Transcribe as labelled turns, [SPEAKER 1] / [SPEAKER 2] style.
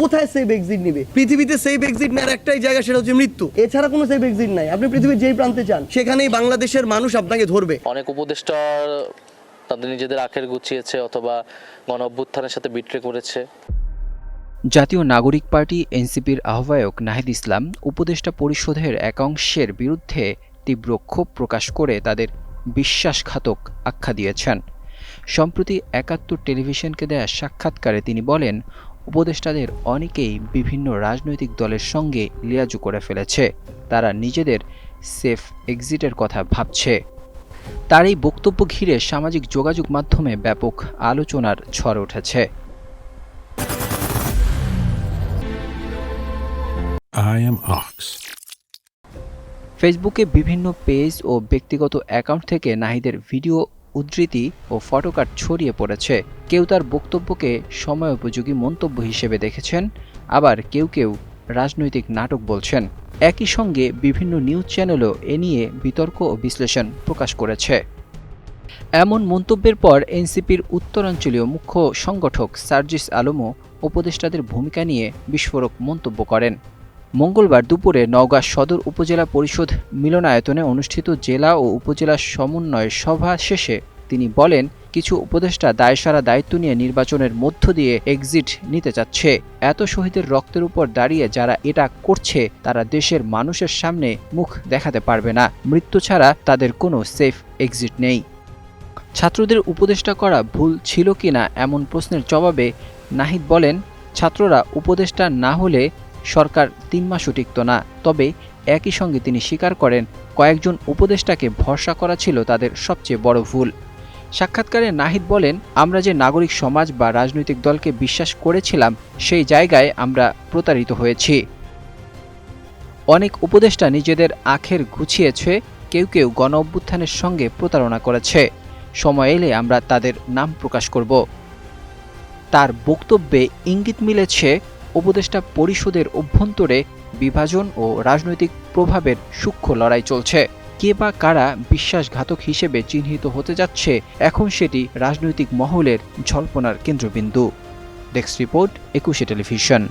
[SPEAKER 1] কোথায় safe exit নিবে? পৃথিবীতে সেফ এক্সিট নেওয়ার একটাই জায়গা সেটা হচ্ছে মৃত্যু। এছাড়া কোনো সেফ এক্সিট নাই। আপনি পৃথিবীর যেই প্রান্তে চান সেখানেই বাংলাদেশের মানুষ আপনাকে ধরবে।
[SPEAKER 2] অনেক উপদেষ্টা তাদের নিজেদের আখের গুছিয়েছে অথবা গণ অভ্যুত্থানের সাথে বিট্রে করেছে।
[SPEAKER 3] জাতীয় নাগরিক পার্টি এনসিপির আহ্বায়ক নাহিদ ইসলাম উপদেষ্টা পরিষদের একাংশের বিরুদ্ধে তীব্র ক্ষোভ প্রকাশ করে তাদের বিশ্বাসঘাতক আখ্যা দিয়েছেন। সম্প্রতি একাত্তর টেলিভিশনকে দেয়া সাক্ষাৎকারে তিনি বলেন উপদেষ্টাদের অনেকেই বিভিন্ন রাজনৈতিক দলের সঙ্গে লিয়াজু করে ফেলেছে। তারা নিজেদের সেফ এক্সিটের কথা ভাবছে। তার এই বক্তব্য ঘিরে সামাজিক যোগাযোগ মাধ্যমে ব্যাপক আলোচনার ঝড় উঠেছে. ফেসবুকে বিভিন্ন পেজ ও ব্যক্তিগত অ্যাকাউন্ট থেকে নাহিদের ভিডিও উদ্ধৃতি ও ফটোকার্ড ছড়িয়ে পড়েছে। কেউ তার বক্তব্যকে সময়োপযোগী মন্তব্য হিসেবে দেখেছেন, আবার কেউ কেউ রাজনৈতিক নাটক বলছেন। একই সঙ্গে বিভিন্ন নিউজ চ্যানেলও এ নিয়ে বিতর্ক ও বিশ্লেষণ প্রকাশ করেছে। এমন মন্তব্যের পর এনসিপির উত্তরাঞ্চলীয় মুখ্য সংগঠক সার্জিস আলমও উপদেষ্টাদের ভূমিকা নিয়ে বিস্ফোরক মন্তব্য করেন। মঙ্গলবার দুপুরে নওগাঁ সদর উপজেলা পরিষদ মিলনায়তনে অনুষ্ঠিত জেলা ও উপজেলা সমন্বয় সভা শেষে তিনি বলেন, কিছু উপদেষ্টা দায়সারা দায়িত্ব নিয়ে নির্বাচনের মধ্য দিয়ে এক্সিট নিতে চাচ্ছে। এত শহীদের রক্তের উপর দাঁড়িয়ে যারা এটা করছে, তারা দেশের মানুষের সামনে মুখ দেখাতে পারবে না। মৃত্যু ছাড়া তাদের কোনো সেফ এক্সিট নেই। ছাত্রদের উপদেষ্টা করা ভুল ছিল কি না এমন প্রশ্নের জবাবে নাহিদ বলেন, ছাত্ররা উপদেষ্টা না হলে সরকার তিন মাসও টিকত না। তবে একই সঙ্গে তিনি স্বীকার করেন, কয়েকজন উপদেষ্টাকে ভরসা করা ছিল তাদের সবচেয়ে বড় ভুল। সাক্ষাৎকারে নাহিদ বলেন, আমরা যে নাগরিক সমাজ বা রাজনৈতিক দলকে বিশ্বাস করেছিলাম, সেই জায়গায় আমরা প্রতারিত হয়েছি। অনেক উপদেষ্টা নিজেদের আখের গুছিয়েছে, কেউ কেউ গণ অভ্যুত্থানের সঙ্গে প্রতারণা করেছে। সময় এলে আমরা তাদের নাম প্রকাশ করব। তার বক্তব্যে ইঙ্গিত মিলেছে উপদেষ্টা পরিষদের অভ্যন্তরে বিভাজন ও রাজনৈতিক প্রভাবের সূক্ষ্ম লড়াই চলছে। কে বা কারা বিশ্বাসঘাতক হিসেবে চিহ্নিত হতে যাচ্ছে, এখন সেটি রাজনৈতিক মহলের ঝল্পনার কেন্দ্রবিন্দু। Desk report, Ekushey television.